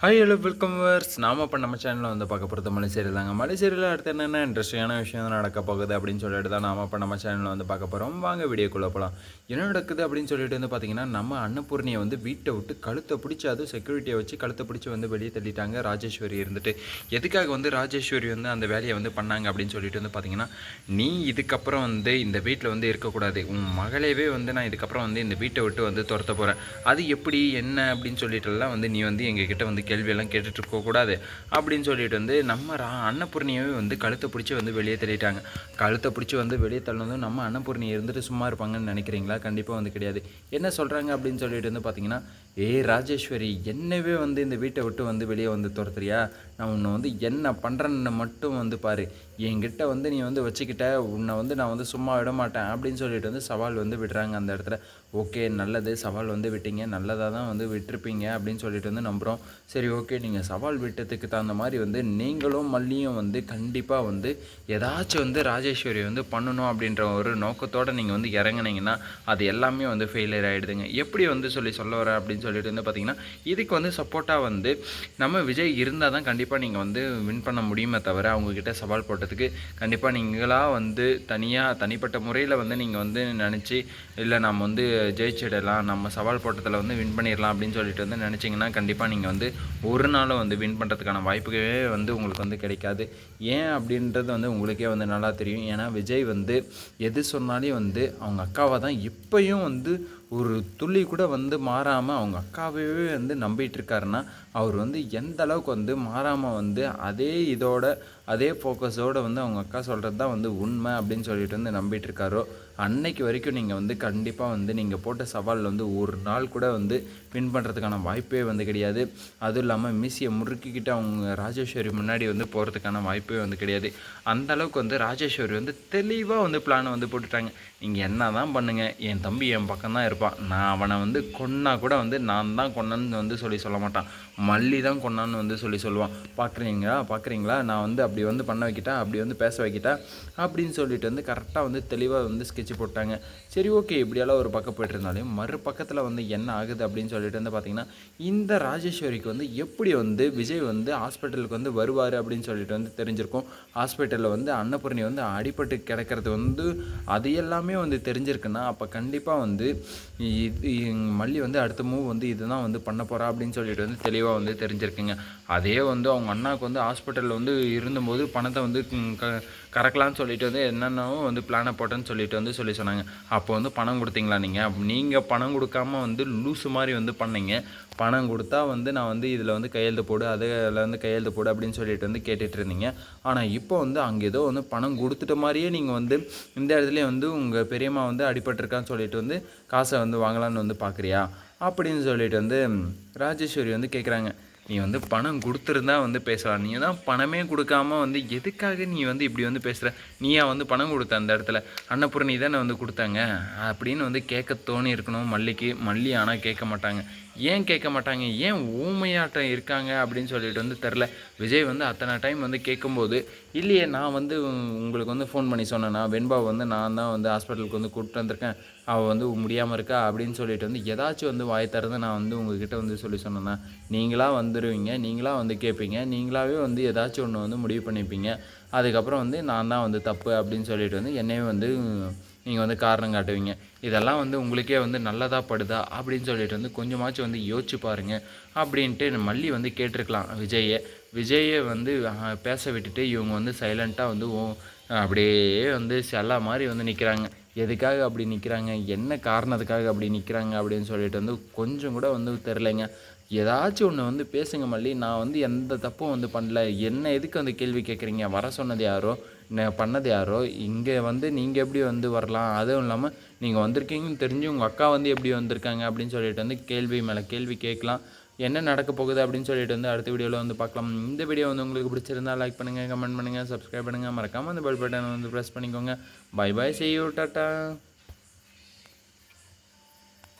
Hi hello welcome verse நாம இப்போ நம்ம சேனலில் வந்து பார்க்க போகிறது மலை தாங்க மலைசேரியில் அடுத்து என்னென்ன இன்ட்ரெஸ்டிங்கான விஷயம் நடக்க போகுது அப்படின்னு சொல்லிட்டு தான் நாம் இப்போ நம்ம சேனலில் வந்து பார்க்க போகிறோம் வாங்க வீடியோக்குள்ளே போகலாம் என்ன நடக்குது அப்படின்னு சொல்லிட்டு வந்து பார்த்தீங்கன்னா நம்ம அன்னபூர்ணியை வந்து வீட்டை விட்டு கழுத்தை பிடிச்சி அதுவும் செக்யூரிட்டியை வச்சு கழுத்தை பிடிச்சி வந்து வெளியே தள்ளிட்டாங்க ராஜேஸ்வரி இருந்துட்டு. எதுக்காக வந்து ராஜேஸ்வரி வந்து அந்த வேலையை வந்து பண்ணாங்க அப்படின்னு சொல்லிட்டு வந்து பார்த்தீங்கன்னா நீ இதுக்கப்புறம் வந்து இந்த வீட்டில் வந்து இருக்கக்கூடாது. உன் மகளேவே வந்து நான் இதுக்கப்புறம் வந்து இந்த வீட்டை விட்டு வந்து துரத்த போகிறேன் அது எப்படி என்ன அப்படின்னு சொல்லிட்டுலாம் வந்து நீ வந்து எங்ககிட்ட வந்து கேள்வியெல்லாம் கேட்டுட்டு இருக்கக்கூடாது அப்படின்னு சொல்லிட்டு வந்து நம்ம ரா அன்னபூர்ணியவே வந்து கழுத்தை பிடிச்சி வந்து வெளியே தள்ளிட்டாங்க. கழுத்தை பிடிச்சி வந்து வெளியே தள்ளினதும் நம்ம அன்னபூர்ணி இருந்துட்டு சும்மா இருப்பாங்கன்னு நினைக்கிறீங்களா? கண்டிப்பாக வந்து கிடையாது. என்ன சொல்கிறாங்க அப்படின்னு சொல்லிட்டு வந்து பார்த்தீங்கன்னா ஏய் ராஜேஸ்வரி என்னவே வந்து இந்த வீட்டை விட்டு வந்து வெளியே வந்து துரத்துறியா? நான் உன்னை வந்து என்ன பண்ணுறேன்னு மட்டும் வந்து பாரு. என்கிட்ட வந்து நீ வந்து வச்சுக்கிட்ட உன்னை வந்து நான் வந்து சும்மா விட மாட்டேன் அப்படின்னு சொல்லிட்டு வந்து சவால் வந்து விடுறாங்க அந்த இடத்துல. ஓகே நல்லது சவால் வந்து விட்டீங்க நல்லதாக தான் வந்து விட்டுருப்பீங்க அப்படின்னு சொல்லிட்டு வந்து நம்புகிறோம் சரி ஓகே நீங்கள் சவால் விட்டதுக்கு தகுந்த மாதிரி வந்து நீங்களும் மல்லியும் வந்து கண்டிப்பாக வந்து ஏதாச்சும் வந்து ராஜேஸ்வரி வந்து பண்ணணும் அப்படின்ற ஒரு நோக்கத்தோடு நீங்கள் வந்து இறங்குனீங்கன்னா அது எல்லாமே வந்து ஃபெயிலியர் ஆகிடுதுங்க எப்படி வந்து சொல்லி சொல்ல வர அப்படின்னு சொல்லிட்டு வந்து பார்த்தீங்கன்னா இதுக்கு வந்து சப்போர்ட்டாக வந்து நம்ம விஜய் இருந்தால் தான் கண்டிப்பாக நீங்கள் வந்து வின் பண்ண முடியுமே தவிர அவங்கக்கிட்ட சவால் போட்டதுக்கு கண்டிப்பாக நீங்களாக வந்து தனியாக தனிப்பட்ட முறையில் வந்து நீங்கள் வந்து நினச்சி இல்லை நம்ம வந்து ஜெயிச்சிடலாம் நம்ம சவால் போட்டதில் வந்து வின் பண்ணிடலாம் அப்படின்னு சொல்லிட்டு வந்து நினச்சிங்கன்னா கண்டிப்பாக நீங்கள் வந்து ஒரு நாளும் வந்து வின் பண்ணுறதுக்கான வாய்ப்புகளே வந்து உங்களுக்கு வந்து கிடைக்காது. ஏன் அப்படின்றது வந்து உங்களுக்கே வந்து நல்லா தெரியும். ஏன்னா விஜய் வந்து எது சொன்னாலே வந்து அவங்க அக்காவை தான் இப்போயும் வந்து ஒரு துள்ளி கூட வந்து மாறாமல் அவங்க அக்காவையே வந்து நம்பிட்டு இருக்காருன்னா அவர் வந்து எந்த அளவுக்கு வந்து மாறாமல் வந்து அதே இதோட அதே ஃபோக்கஸோடு வந்து அவங்க அக்கா சொல்கிறது தான் வந்து உண்மை அப்படின்னு சொல்லிட்டு வந்து நம்பிட்டு இருக்காரோ அன்னைக்கு வரைக்கும் நீங்கள் வந்து கண்டிப்பாக வந்து நீங்கள் போட்ட சவாலில் வந்து ஒரு நாள் கூட வந்து வின் பண்ணுறதுக்கான வாய்ப்பே வந்து கிடையாது. அதுவும் இல்லாமல் மீசியை முறுக்கிக்கிட்டு அவங்க ராஜேஸ்வரி முன்னாடி வந்து போகிறதுக்கான வாய்ப்பே வந்து கிடையாது. அந்த அளவுக்கு வந்து ராஜேஸ்வரி வந்து தெளிவாக வந்து பிளானை வந்து போட்டுட்டாங்க. நீங்கள் என்ன தான் பண்ணுங்கள் என் தம்பி என் பக்கம் தான் இருப்பான் நான் அவனை வந்து கொன்னா கூட வந்து நான் தான் கொன்னன்னு வந்து சொல்லி சொல்ல மாட்டான். மல்லி தான் கொன்னான்னு வந்து சொல்லி சொல்லுவான். பார்க்குறீங்களா பார்க்குறீங்களா நான் வந்து அப்படி வந்து பண்ண வைக்கிட்டா அப்படி வந்து பேச வைக்கிட்டா அப்படின்னு சொல்லிட்டு வந்து கரெக்டாக வந்து தெளிவாக வந்து பிரித்து போட்டாங்க. சரி ஓகே இப்படியெல்லாம் ஒரு பக்கம் போயிட்டு இருந்தாலும் மறுபக்கத்தில் வந்து என்ன ஆகுது அப்படின்னு சொல்லிட்டு வந்து பார்த்தீங்கன்னா இந்த ராஜேஸ்வரிக்கு வந்து எப்படி வந்து விஜய் வந்து ஹாஸ்பிட்டலுக்கு வந்து வருவார் அப்படின்னு சொல்லிட்டு வந்து தெரிஞ்சிருக்கும். ஹாஸ்பிட்டலில் வந்து அன்னபூர்ணி வந்து அடிபட்டு கிடக்கிறது வந்து அது எல்லாமே வந்து தெரிஞ்சிருக்குன்னா அப்போ கண்டிப்பாக வந்து இது மல்லி வந்து அடுத்த மூவ் வந்து இதுதான் வந்து பண்ண போகிறா அப்படின்னு சொல்லிட்டு வந்து தெளிவாக வந்து தெரிஞ்சிருக்குங்க. அதே வந்து அவங்க அண்ணாவுக்கு வந்து ஹாஸ்பிட்டலில் வந்து இருந்தபோது பணத்தை வந்து க கறக்கலான்னு சொல்லிட்டு வந்து என்னென்னவோ வந்து பிளானை போட்டேன்னு சொல்லிட்டு வந்து சொல்லி சொன்னாங்க. அப்போ வந்து பணம் கொடுத்தீங்களா நீங்கள் நீங்கள் பணம் கொடுக்காம வந்து லூஸு மாதிரி வந்து பண்ணீங்க. பணம் கொடுத்தா வந்து நான் வந்து இதில் வந்து கையெழுத்து போடு அதில் வந்து கையெழுத்து போடு அப்படின்னு சொல்லிட்டு வந்து கேட்டுட்டு இருந்தீங்க. ஆனால் இப்போ வந்து அங்கே ஏதோ வந்து பணம் கொடுத்துட்ட மாதிரியே நீங்கள் வந்து இந்த இடத்துலயே வந்து உங்கள் பெரியம்மா வந்து அடிபட்டிருக்கான்னு சொல்லிட்டு வந்து காசை வந்து வாங்கலான்னு வந்து பார்க்குறியா அப்படின்னு சொல்லிட்டு வந்து ராஜேஸ்வரி வந்து கேட்குறாங்க நீ வந்து பணம் கொடுத்துருந்தா வந்து பேசலாம். நீ தான் பணமே கொடுக்காம வந்து எதுக்காக நீ வந்து இப்படி வந்து பேசுகிற நீயா வந்து பணம் கொடுத்த அந்த இடத்துல. அன்னபூரணி தானே வந்து கொடுத்தாங்க. அப்படின்னு வந்து கேட்க தோணி இருக்கணும். மல்லிக்கு மல்லி ஆனால் கேட்க மாட்டாங்க. ஏன் கேட்க மாட்டாங்க? ஏன் ஊமையாட்டம் இருக்காங்க அப்படின்னு சொல்லிட்டு வந்து தெரில விஜய் வந்து அத்தனை டைம் வந்து கேட்கும்போது இல்லையே நான் வந்து உங்களுக்கு வந்து ஃபோன் பண்ணி சொன்னேன்னா வெண்பா வந்து நான் தான் வந்து ஹாஸ்பிட்டலுக்கு வந்து கூப்பிட்டு வந்திருக்கேன். அவள் வந்து முடியாமல் இருக்கா? அப்படின்னு சொல்லிட்டு வந்து ஏதாச்சும் வந்து வாய் திறந்து நான் வந்து உங்ககிட்ட வந்து சொல்லி சொன்னேன்னா நீங்களாக வந்துடுவீங்க நீங்களாக வந்து கேட்பீங்க நீங்களாகவே வந்து ஏதாச்சும் ஒன்று வந்து முடிவு பண்ணிப்பீங்க. அதுக்கப்புறம் வந்து நான் தான் வந்து தப்பு அப்படின்னு சொல்லிட்டு வந்து என்னையே வந்து நீங்கள் வந்து காரணம் காட்டுவீங்க. இதெல்லாம் வந்து உங்களுக்கே வந்து நல்லதாக படுதா அப்படின்னு சொல்லிட்டு வந்து கொஞ்சமாச்சும் வந்து யோசிச்சு பாருங்கள் அப்படின்ட்டு மல்லி வந்து கேட்டிருக்கலாம் விஜயை விஜயை வந்து பேச விட்டுட்டு இவங்க வந்து சைலண்ட்டாக வந்து ஓ அப்படியே வந்து செல்லா மாதிரி வந்து நிற்கிறாங்க எதுக்காக அப்படி நிற்கிறாங்க என்ன காரணத்துக்காக அப்படி நிற்கிறாங்க அப்படின்னு சொல்லிட்டு வந்து கொஞ்சம் கூட வந்து தெரிலங்க. ஏதாச்சும் ஒன்று வந்து பேசுங்க மல்லி. நான் வந்து எந்த தப்பும் வந்து பண்ணல. என்ன எதுக்கு வந்து கேள்வி கேட்குறீங்க வர சொன்னது யாரோ? பண்ணது யாரோ? இங்கே வந்து நீங்கள் எப்படி வந்து வரலாம்? அதுவும் இல்லாமல் நீங்கள் வந்திருக்கீங்கன்னு தெரிஞ்சு உங்கள் அக்கா வந்து எப்படி வந்திருக்காங்க அப்படின்னு சொல்லிட்டு வந்து கேள்வி மேலே கேள்வி கேட்கலாம். என்ன நடக்க போகுது அப்படின்னு சொல்லிட்டு வந்து அடுத்த வீடியோவில் வந்து பார்க்கலாம். இந்த வீடியோ வந்து உங்களுக்கு பிடிச்சிருந்தா லைக் பண்ணுங்கள் கமெண்ட் பண்ணுங்கள் சப்ஸ்கிரைப் பண்ணுங்கள் மறக்காமல் அந்த பெல் பட்டனை வந்து ப்ரெஸ் பண்ணிக்கோங்க. By by செய்யூ tata